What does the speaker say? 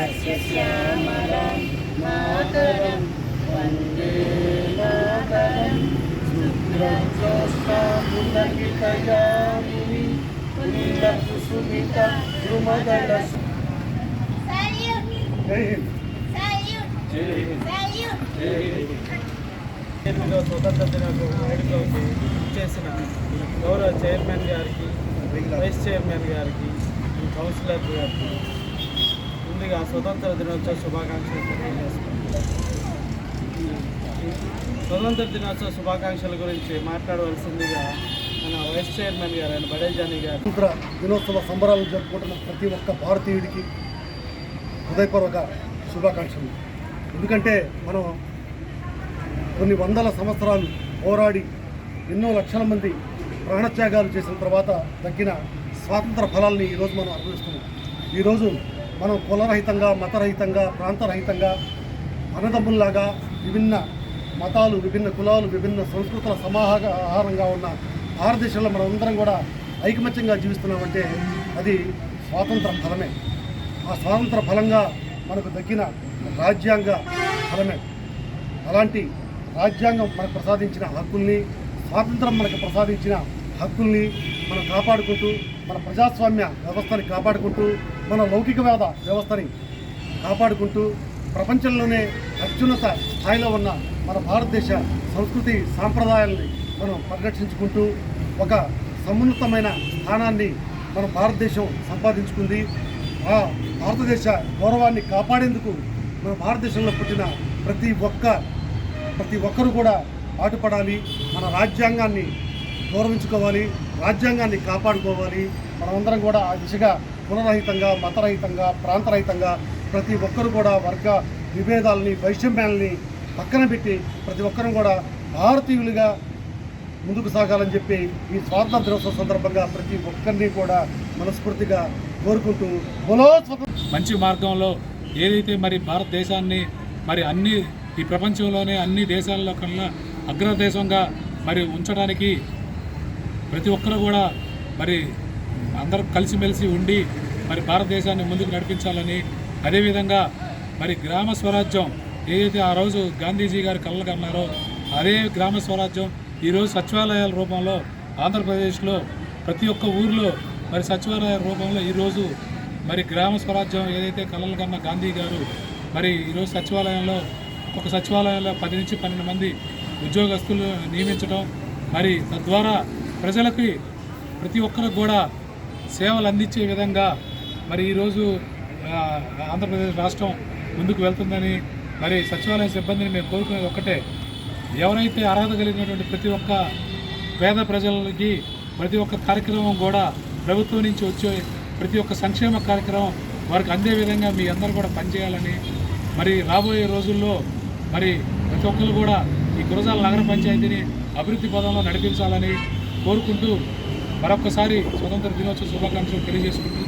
सस्यश्यामलं मातरं वन्दे मातरं शुक्रज्योष्टापुलकितयामिनि पुण्डकुसुमिता द्रुमदल స్వతంత్ర దినోత్సవం చేసిన గౌరవ చైర్మన్ గారికి వైస్ చైర్మన్ గారికి కౌన్సిలర్ గారికి ముందుగా స్వతంత్ర దినోత్సవ శుభాకాంక్షలు తెలియజేస్తున్నాను స్వతంత్ర దినోత్సవ శుభాకాంక్షల గురించి మాట్లాడవలసిందిగా మన వైస్ చైర్మన్ గారు ఆయన బడేజాని గారు. స్వతంత్ర దినోత్సవ సంబరాలు జరుపుకుంటున్న ప్రతి ఒక్క భారతీయుడికి హృదయపూర్వక శుభాకాంక్షలు. ఎందుకంటే మనం కొన్ని వందల సంవత్సరాలు పోరాడి ఎన్నో లక్షల మంది ప్రాణత్యాగాలు చేసిన తర్వాత దక్కిన స్వాతంత్ర ఫలాల్ని ఈరోజు మనం అనుభవిస్తున్నాం. ఈరోజు మనం కులరహితంగా మతరహితంగా ప్రాంతరహితంగా అన్నదమ్ముల్లాగా విభిన్న మతాలు విభిన్న కులాలు విభిన్న సంస్కృతుల సమాహారంగా ఉన్న భారతదేశంలో మనం అందరం కూడా ఐకమత్యంగా జీవిస్తున్నామంటే అది స్వాతంత్ర ఫలమే. ఆ స్వాతంత్ర ఫలంగా మనకు దక్కిన రాజ్యాంగ ఫలమే. అలాంటి రాజ్యాంగం మనకు ప్రసాదించిన హక్కుల్ని స్వాతంత్రం మనకు ప్రసాదించిన హక్కుల్ని మనం కాపాడుకుంటూ మన ప్రజాస్వామ్య వ్యవస్థని కాపాడుకుంటూ మన లౌకికవాద వ్యవస్థని కాపాడుకుంటూ ప్రపంచంలోనే అత్యున్నత స్థాయిలో ఉన్న మన భారతదేశ సంస్కృతి సాంప్రదాయాల్ని మనం పరిరక్షించుకుంటూ ఒక సమున్నతమైన స్థానాన్ని మన భారతదేశం సంపాదించుకుంది. ఆ భారతదేశ గౌరవాన్ని కాపాడేందుకు మన భారతదేశంలో పుట్టిన ప్రతి ఒక్క ప్రతి ఒక్కరు కూడా పాటుపడాలి. మన రాజ్యాంగాన్ని గౌరవించుకోవాలి రాజ్యాంగాన్ని కాపాడుకోవాలి. మనమందరం కూడా ఆ దిశగా కులరహితంగా మతరహితంగా ప్రాంతరహితంగా ప్రతి ఒక్కరు కూడా వర్గ విభేదాలని వైషమ్యాలని పక్కన పెట్టి ప్రతి ఒక్కరూ కూడా భారతీయులుగా ముందుకు సాగాలని చెప్పి ఈ స్వాతంత్ర దినోత్సవం సందర్భంగా ప్రతి ఒక్కరిని కూడా మనస్ఫూర్తిగా కోరుకుంటూ బలో మంచి మార్గంలో ఏదైతే మరి భారతదేశాన్ని మరి అన్ని ఈ ప్రపంచంలోనే అన్ని దేశాల్లో కన్నా అగ్రదేశంగా మరి ఉంచడానికి ప్రతి ఒక్కరు కూడా మరి అందరూ కలిసిమెలిసి ఉండి మరి భారతదేశాన్ని ముందుకు నడిపించాలని అదేవిధంగా మరి గ్రామ స్వరాజ్యం ఏదైతే ఆ రోజు గాంధీజీ గారు కళ్ళకు అన్నారో అదే గ్రామ స్వరాజ్యం ఈరోజు సచివాలయాల రూపంలో ఆంధ్రప్రదేశ్లో ప్రతి ఒక్క ఊర్లో మరి సచివాలయ రూపంలో ఈరోజు మరి గ్రామ స్వరాజ్యం ఏదైతే కలలు కన్న గాంధీ గారు మరి ఈరోజు సచివాలయంలో ఒక సచివాలయంలో పది నుంచి పన్నెండు మంది ఉద్యోగస్తులు నియమించడం మరి తద్వారా ప్రజలకి ప్రతి ఒక్కరికి కూడా సేవలు అందించే విధంగా మరి ఈరోజు ఆంధ్రప్రదేశ్ రాష్ట్రం ముందుకు వెళ్తుందని మరి సచివాలయ సిబ్బందిని మేము కోరుకునేది ఒక్కటే. ఎవరైతే అర్హత కలిగినటువంటి ప్రతి ఒక్క పేద ప్రజలకి ప్రతి ఒక్క కార్యక్రమం కూడా ప్రభుత్వం నుంచి వచ్చే ప్రతి ఒక్క సంక్షేమ కార్యక్రమం వారికి అందే విధంగా మీ అందరూ కూడా పనిచేయాలని మరి రాబోయే రోజుల్లో మరి ప్రతి ఒక్కరు కూడా ఈ గురజాల నగర పంచాయతీని అభివృద్ధి పదంలో నడిపించాలని కోరుకుంటూ మరొకసారి స్వతంత్ర దినోత్సవ శుభాకాంక్షలు తెలియజేసుకుంటున్నాను.